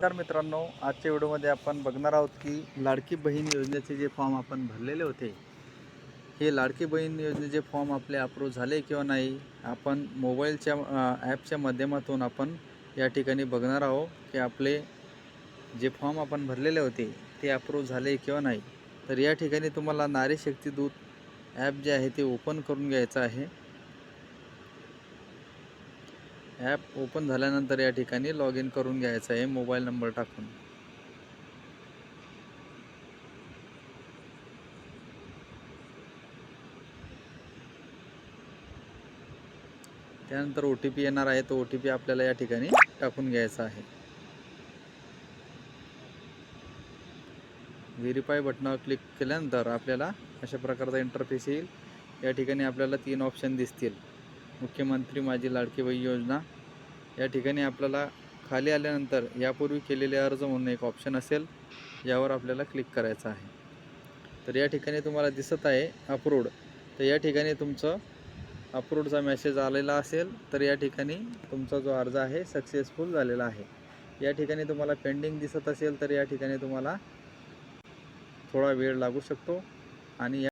नमस्कार मित्रांनो आजच्या व्हिडिओमध्ये आपण बघणार आहोत की लाडकी बहीण योजनेचे जे फॉर्म आपण भरलेले होते हे लाडकी बहीण योजनेचे फॉर्म आपले अप्रूव्ह झाले किंवा नाही आपण मोबाईलच्या ॲपच्या माध्यमातून आपण या ठिकाणी बघणार आहोत की आपले जे फॉर्म आपण भरलेले होते ते अप्रूव्ह झाले किंवा नाही. तर या ठिकाणी तुम्हाला नारी शक्ती दूत ॲप जे आहे ते ओपन करून घ्यायचं आहे. ॲप ओपन झाल्यानंतर या ठिकाणी लॉग इन करून घ्यायचं आहे मोबाईल नंबर टाकून. त्यानंतर ओ टी पी येणार आहे तो ओ टी पी आपल्याला या ठिकाणी टाकून घ्यायचा आहे. व्हेरीफाय बटनावर क्लिक केल्यानंतर आपल्याला अशा प्रकारचा इंटरफेस येईल. या ठिकाणी आपल्याला तीन ऑप्शन दिसतील. मुख्यमंत्री माझी लाडकी बहीण योजना. या ठिकाणी आपल्याला खाली आल्यानंतर यापूर्वी केलेले अर्ज म्हणून एक ऑप्शन असेल यावर आपल्याला क्लिक करायचं आहे. तर या ठिकाणी तुम्हाला दिसत आहे अप्रूड तर या ठिकाणी तुमचं अप्रूडचा मेसेज आलेला असेल तर या ठिकाणी तुमचा जो अर्ज आहे सक्सेसफुल झालेला आहे. या ठिकाणी तुम्हाला पेंडिंग दिसत असेल तर या ठिकाणी तुम्हाला थोडा वेळ लागू शकतो. आणि या